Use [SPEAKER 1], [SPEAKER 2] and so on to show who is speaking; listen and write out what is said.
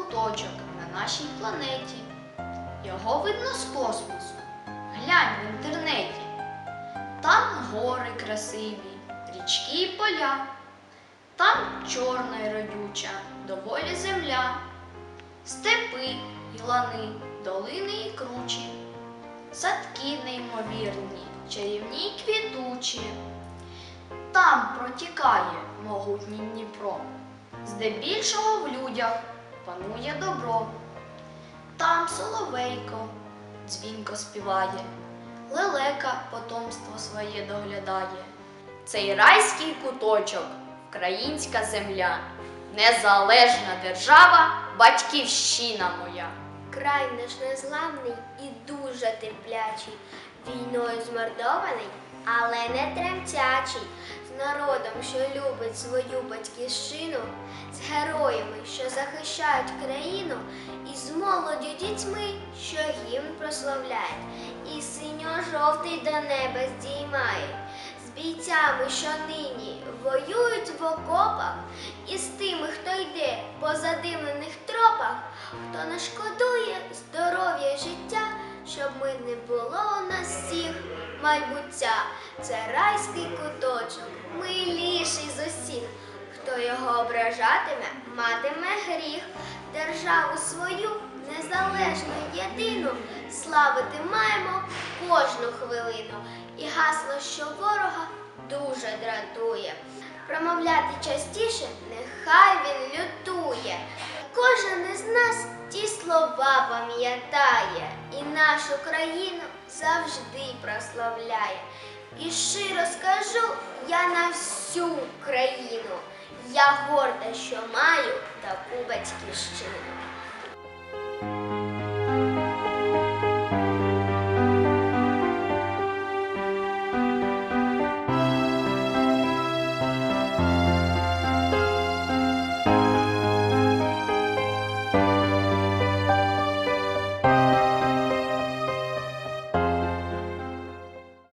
[SPEAKER 1] куточок на нашій планеті. Його видно з космосу. Глянь в інтернеті. Там гори красиві, річки і поля. Там чорна й родюча, доволі земля, степи й лани, долини і кручі, садки неймовірні, чарівні й квітучі. Там протікає могутній Дніпро, здебільшого в людях панує добро. Там соловейко дзвінко співає, лелека потомство своє доглядає. Цей райський куточок, українська земля, незалежна держава, батьківщина моя.
[SPEAKER 2] Край наш незламний і дуже терплячий, війною змордований, але не тремтячий, з народом, що любить свою батьківщину, героями, що захищають країну, і з молоддю дітьми, що гімн прославляють, і синьо-жовтий до неба здіймають, з бійцями, що нині воюють в окопах, і з тими, хто йде по задимлених тропах, хто не шкодує здоров'я життя, щоб ми не було у нас всіх майбуття. Це райський куточок, миліший його ображатиме, матиме гріх, державу свою незалежну єдину, славити маємо кожну хвилину. І гасло, що ворога дуже дратує. Промовляти частіше, нехай він лютує. Кожен із нас ті слова пам'ятає і нашу країну завжди прославляє. І щиро скажу я горда, що маю таку батьківщину.